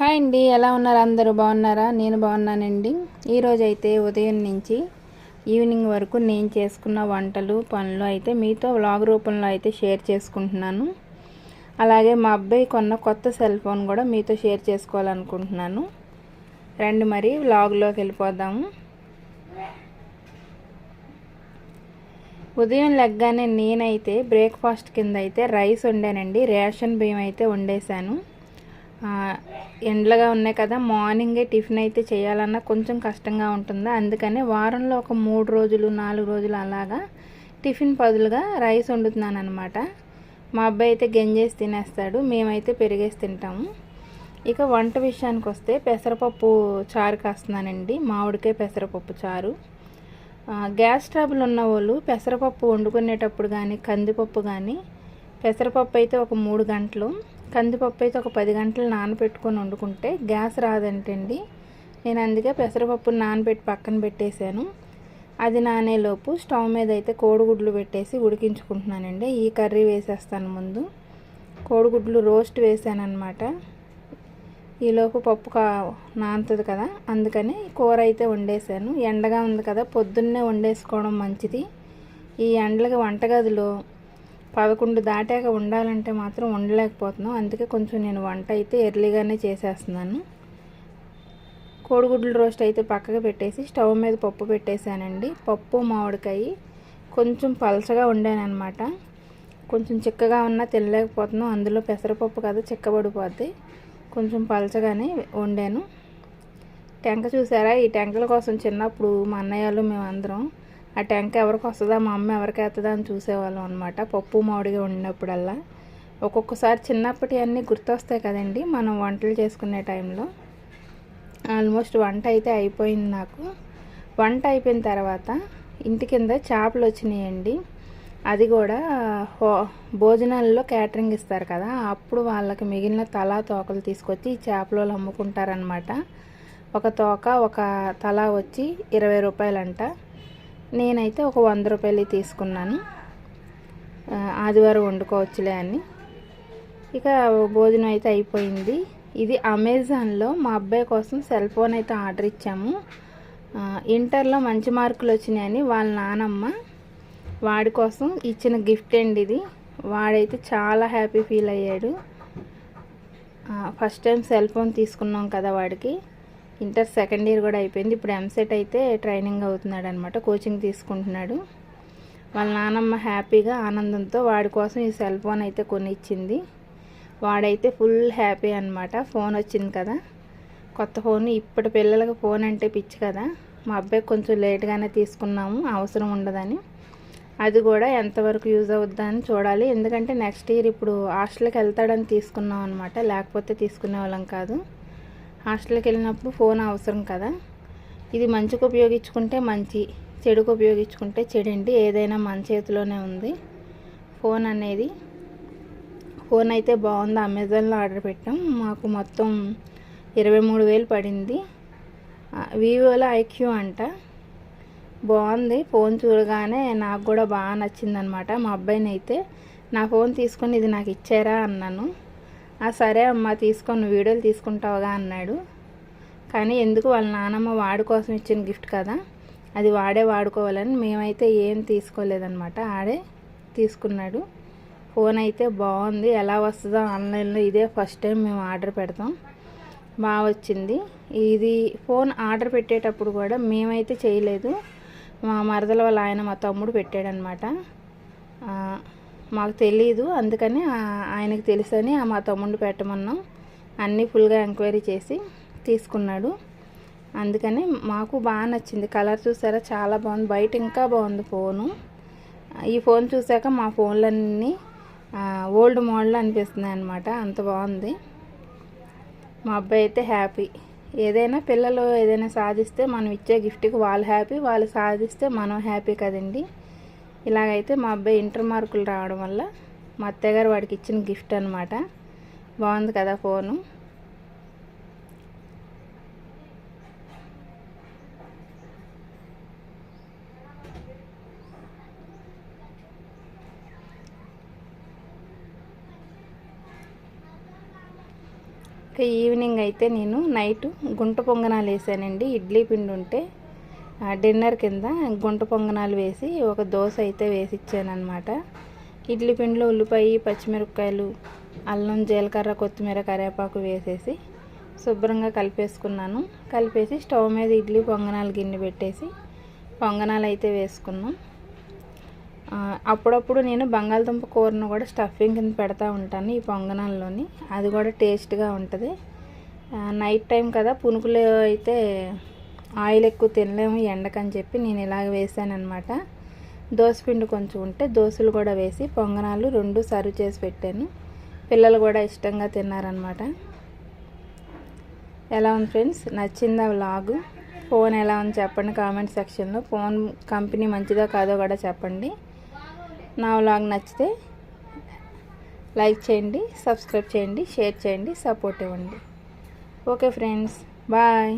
Hi అండి ఎలా ఉన్నారు అందరూ? బాగున్నారా? నేను బాగున్నానండి. ఈరోజు అయితే ఉదయం నుంచి ఈవినింగ్ వరకు నేను చేసుకున్న వంటలు పనులు అయితే మీతో వ్లాగ్ రూపంలో అయితే షేర్ చేసుకుంటున్నాను. అలాగే మా అబ్బాయి కొన్న కొత్త సెల్ ఫోన్ కూడా మీతో షేర్ చేసుకోవాలనుకుంటున్నాను. రండి మరి వ్లాగ్లోకి వెళ్ళిపోదాము ఉదయం లెగ్గానే నేనైతే బ్రేక్ఫాస్ట్ కింద అయితే రైస్ వండానండి. రేషన్ బియ్యం అయితే వండేశాను. ఎండలుగా ఉన్నాయి కదా మార్నింగే టిఫిన్ అయితే చేయాలన్నా కొంచెం కష్టంగా ఉంటుంది? అందుకనే వారంలో ఒక మూడు రోజులు నాలుగు రోజులు అలాగా టిఫిన్ బదులుగా రైస్ వండుతున్నాను అనమాట మా అబ్బాయి అయితే గంజేసి తినేస్తాడు మేమైతే పెరిగేసి తింటాము. ఇక వంట విషయానికి వస్తే పెసరపప్పు చారు కాస్తున్నానండి మామిడికాయ పెసరపప్పు చారు. గ్యాస్ ట్రబుల్ ఉన్న వాళ్ళు పెసరపప్పు వండుకునేటప్పుడు కానీ కందిపప్పు కానీ పెసరపప్పు అయితే ఒక మూడు గంటలు కందిపప్పు అయితే ఒక పది గంటలు నానబెట్టుకొని వండుకుంటే గ్యాస్ రాదంటండి. నేను అందుకే పెసరపప్పు నానబెట్టి పక్కన పెట్టేశాను. అది నానేలోపు స్టవ్ మీద అయితే కోడిగుడ్లు పెట్టేసి ఉడికించుకుంటున్నానండి. ఈ కర్రీ వేసేస్తాను ముందు. కోడిగుడ్లు రోస్ట్ వేసాను అనమాట ఈలోపు పప్పు కా నానుతుంది కదా అందుకని కూర అయితే వండేసాను ఎండగా ఉంది కదా పొద్దున్నే వండేసుకోవడం మంచిది. ఈ ఎండలకి వంటగదిలో పదకొండు దాటాక ఉండాలంటే మాత్రం ఉండలేకపోతున్నాం. అందుకే కొంచెం నేను వంట అయితే ఎర్లీగానే చేసేస్తున్నాను. కోడిగుడ్లు రోస్ట్ అయితే పక్కకు పెట్టేసి స్టవ్ మీద పప్పు పెట్టేశానండి. పప్పు మామిడికాయ కొంచెం పలచగా వండానమాట కొంచెం చిక్కగా ఉన్నా తినలేకపోతున్నాం. అందులో పెసరపప్పు కదా చిక్కబడిపోద్ది. కొంచెం పలచగానే వండాను. టెంక చూసారా? ఈ టెంకల కోసం చిన్నప్పుడు మా అన్నయ్యలు మేమందరం ఆ టెంక ఎవరికి వస్తుందా మా అమ్మ ఎవరికి వేస్తుందా అని చూసేవాళ్ళం అనమాట పప్పు మామిడిగా వండినప్పుడల్లా ఒక్కొక్కసారి చిన్నప్పటి అన్నీ గుర్తొస్తాయి కదండి మనం వంటలు చేసుకునే టైంలో. ఆల్మోస్ట్ వంట అయితే అయిపోయింది నాకు. వంట అయిపోయిన తర్వాత ఇంటి కింద చేపలు వచ్చినాయండి. అది కూడా హో భోజనాల్లో క్యాటరింగ్ ఇస్తారు కదా అప్పుడు వాళ్ళకి మిగిలిన తలా తోకలు తీసుకొచ్చి ఈ చేపలు అమ్ముకుంటారనమాట ఒక తోక ఒక తలా వచ్చి ఇరవై రూపాయలంట. నేనైతే ఒక వంద రూపాయలు తీసుకున్నాను. ఆదివారం వండుకోవచ్చులే అని. ఇక భోజనం అయితే అయిపోయింది. ఇది అమెజాన్లో మా అబ్బాయి కోసం సెల్ ఫోన్ అయితే ఆర్డర్ ఇచ్చాము. ఇంటర్లో మంచి మార్కులు వచ్చినాయని వాళ్ళ నానమ్మ వాడి కోసం ఇచ్చిన గిఫ్ట్ అండి ఇది. వాడైతే చాలా హ్యాపీ ఫీల్ అయ్యాడు. ఫస్ట్ టైం సెల్ ఫోన్ తీసుకున్నాం కదా వాడికి. ఇంటర్ సెకండ్ ఇయర్ కూడా అయిపోయింది. ఇప్పుడు ఎంసెట్ అయితే ట్రైనింగ్ అవుతున్నాడు అనమాట కోచింగ్ తీసుకుంటున్నాడు. వాళ్ళ నానమ్మ హ్యాపీగా ఆనందంతో వాడి కోసం ఈ సెల్ ఫోన్ అయితే కొనిచ్చింది. వాడైతే ఫుల్ హ్యాపీ అనమాట ఫోన్ వచ్చింది కదా. కొత్త ఫోన్ ఇప్పటి పిల్లలకి ఫోన్ అంటే పిచ్చి కదా. మా అబ్బాయి కొంచెం లేట్గానే తీసుకున్నాము. అవసరం ఉండదని. అది కూడా ఎంతవరకు యూజ్ అవుద్దని చూడాలి. ఎందుకంటే నెక్స్ట్ ఇయర్ ఇప్పుడు హాస్టల్కి వెళ్తాడని తీసుకున్నాం అనమాట లేకపోతే తీసుకునే వాళ్ళం కాదు. హాస్టల్కి వెళ్ళినప్పుడు ఫోన్ అవసరం కదా. ఇది మంచికి ఉపయోగించుకుంటే మంచి చెడుకు ఉపయోగించుకుంటే చెడండి. ఏదైనా మన చేతిలోనే ఉంది. ఫోన్ అనేది ఫోన్ అయితే బాగుంది. అమెజాన్లో ఆర్డర్ పెట్టాం. మాకు మొత్తం ఇరవై మూడు వేలు పడింది. వివోలో ఐక్యూ అంట. బాగుంది. ఫోన్ చూడగానే నాకు కూడా బాగా నచ్చిందనమాట. మా అబ్బాయిని అయితే నా ఫోన్ తీసుకొని ఇది నాకు ఇచ్చారా? అన్నాను. సరే అమ్మా తీసుకొని వీడియోలు తీసుకుంటావుగా అన్నాడు. కానీ ఎందుకు వాళ్ళ నానమ్మ వాడి కోసం ఇచ్చిన గిఫ్ట్ కదా అది వాడే వాడుకోవాలని మేమైతే ఏం తీసుకోలేదన్నమాట. ఆడే తీసుకున్నాడు. ఫోన్ అయితే బాగుంది. ఎలా వస్తుందో ఆన్లైన్లో ఇదే ఫస్ట్ టైం మేము ఆర్డర్ పెడతాం. బాగా వచ్చింది. ఇది ఫోన్ ఆర్డర్ పెట్టేటప్పుడు కూడా మేమైతే చేయలేదు. మా మరదల వాళ్ళ ఆయన మా తమ్ముడు పెట్టాడనమాట మాకు తెలియదు అందుకని ఆయనకు తెలుసని మా తమ్ముడు పెట్టమన్నాం. అన్నీ ఫుల్గా ఎంక్వైరీ చేసి తీసుకున్నాడు. అందుకని మాకు బాగా నచ్చింది. కలర్ చూసారా? చాలా బాగుంది. బయట ఇంకా బాగుంది ఫోను. ఈ ఫోన్ చూసాక మా ఫోన్లన్నీ ఓల్డ్ మోడల్ అనిపిస్తున్నాయి అనమాట అంత బాగుంది. మా అబ్బాయి అయితే హ్యాపీ. ఏదైనా పిల్లలు ఏదైనా సాధిస్తే మనం ఇచ్చే గిఫ్ట్కి వాళ్ళు హ్యాపీ వాళ్ళు సాధిస్తే మనం హ్యాపీ కదండి. ఇలాగైతే మా అబ్బాయి ఇంటర్ మార్కులు రావడం వల్ల మా అత్తగారు వాడికి ఇచ్చిన గిఫ్ట్ అనమాట బాగుంది కదా ఫోను. ఈవినింగ్ అయితే నేను నైట్ గుంట పొంగనాలు వేసానండి. ఇడ్లీ పిండి ఉంటే డిన్నర్ కింద గుంట పొంగనాలు వేసి ఒక దోశ అయితే వేసి ఇచ్చానమాట ఇడ్లీ పిండిలో ఉల్లిపాయ పచ్చిమిరపకాయలు అల్లం జీలకర్ర కొత్తిమీర కరివేపాకు వేసేసి శుభ్రంగా కలిపేసుకున్నాను. కలిపేసి స్టవ్ మీద ఇడ్లీ పొంగనాలు గిన్నె పెట్టేసి పొంగనాలు అయితే వేసుకున్నాం. అప్పుడప్పుడు నేను బంగాళదుంప కూరను కూడా స్టఫింగ్ కింద పెడతా ఉంటాను ఈ పొంగనాల్లోని. అది కూడా టేస్ట్గా ఉంటుంది. నైట్ టైం కదా పునుకులు అయితే ఆయిల్ ఎక్కువ తినలేము ఎండకని చెప్పి నేను ఇలాగ వేసాను అనమాట పిండి కొంచెం ఉంటే దోశలు కూడా వేసి పొంగనాలు రెండు సర్వ్ చేసి పెట్టాను. పిల్లలు కూడా ఇష్టంగా తిన్నారనమాట ఎలా ఉంది ఫ్రెండ్స్? నచ్చిందా వ్లాగు? ఫోన్ ఎలా ఉంది చెప్పండి కామెంట్ సెక్షన్లో. ఫోన్ కంపెనీ మంచిదో కాదో కూడా చెప్పండి. నా వ్లాగ్ నచ్చితే లైక్ చేయండి సబ్స్క్రైబ్ చేయండి షేర్ చేయండి సపోర్ట్ ఇవ్వండి. Okay friends bye.